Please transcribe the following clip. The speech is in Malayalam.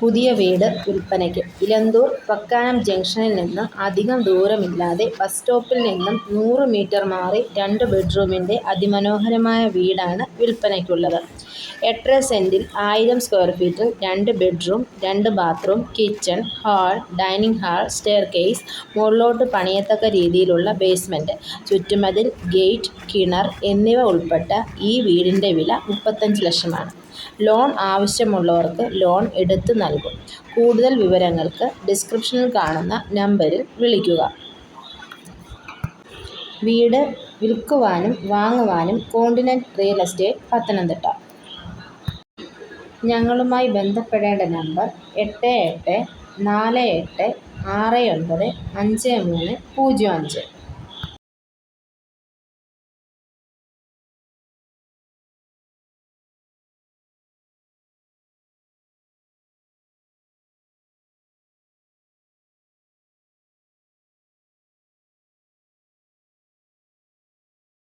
പുതിയ വീട് വിൽപ്പനയ്ക്ക്. ഇലന്തൂർ വക്കാനം ജംഗ്ഷനിൽ നിന്ന് അധികം ദൂരമില്ലാതെ ബസ് സ്റ്റോപ്പിൽ നിന്നും നൂറ് മീറ്റർ മാറി രണ്ട് ബെഡ്റൂമിന്റെ അതിമനോഹരമായ വീടാണ് വിൽപ്പനയ്ക്കുള്ളത്. എട്ടര സെന്റിൽ ആയിരം സ്ക്വയർ ഫീറ്റിൽ രണ്ട് ബെഡ്റൂം രണ്ട് bathroom kitchen hall dining hall staircase മുകളിലോട്ട് പണിയത്തക്ക രീതിയിലുള്ള ബേസ്മെന്റ് ചുറ്റുമതിൽ ഗേറ്റ് കിണർ എന്നിവ ഉൾപ്പെട്ട ഈ വീടിന്റെ വില മുപ്പത്തഞ്ച് ലക്ഷമാണ്. ലോൺ ആവശ്യമുള്ളവർക്ക് ലോൺ എടുത്ത് നൽകും. കൂടുതൽ വിവരങ്ങൾക്ക് ഡിസ്ക്രിപ്ഷനിൽ കാണുന്ന നമ്പറിൽ വിളിക്കുക. വീട് വിൽക്കുവാനും വാങ്ങുവാനും കോണ്ടിനെന്റ് റിയൽ എസ്റ്റേറ്റ് പത്തനംതിട്ട. ഞങ്ങളുമായി ബന്ധപ്പെടേണ്ട നമ്പർ എട്ട് എട്ട് നാല് എട്ട് ആറ് ഒൻപത് അഞ്ച് മൂന്ന് പൂജ്യം അഞ്ച്.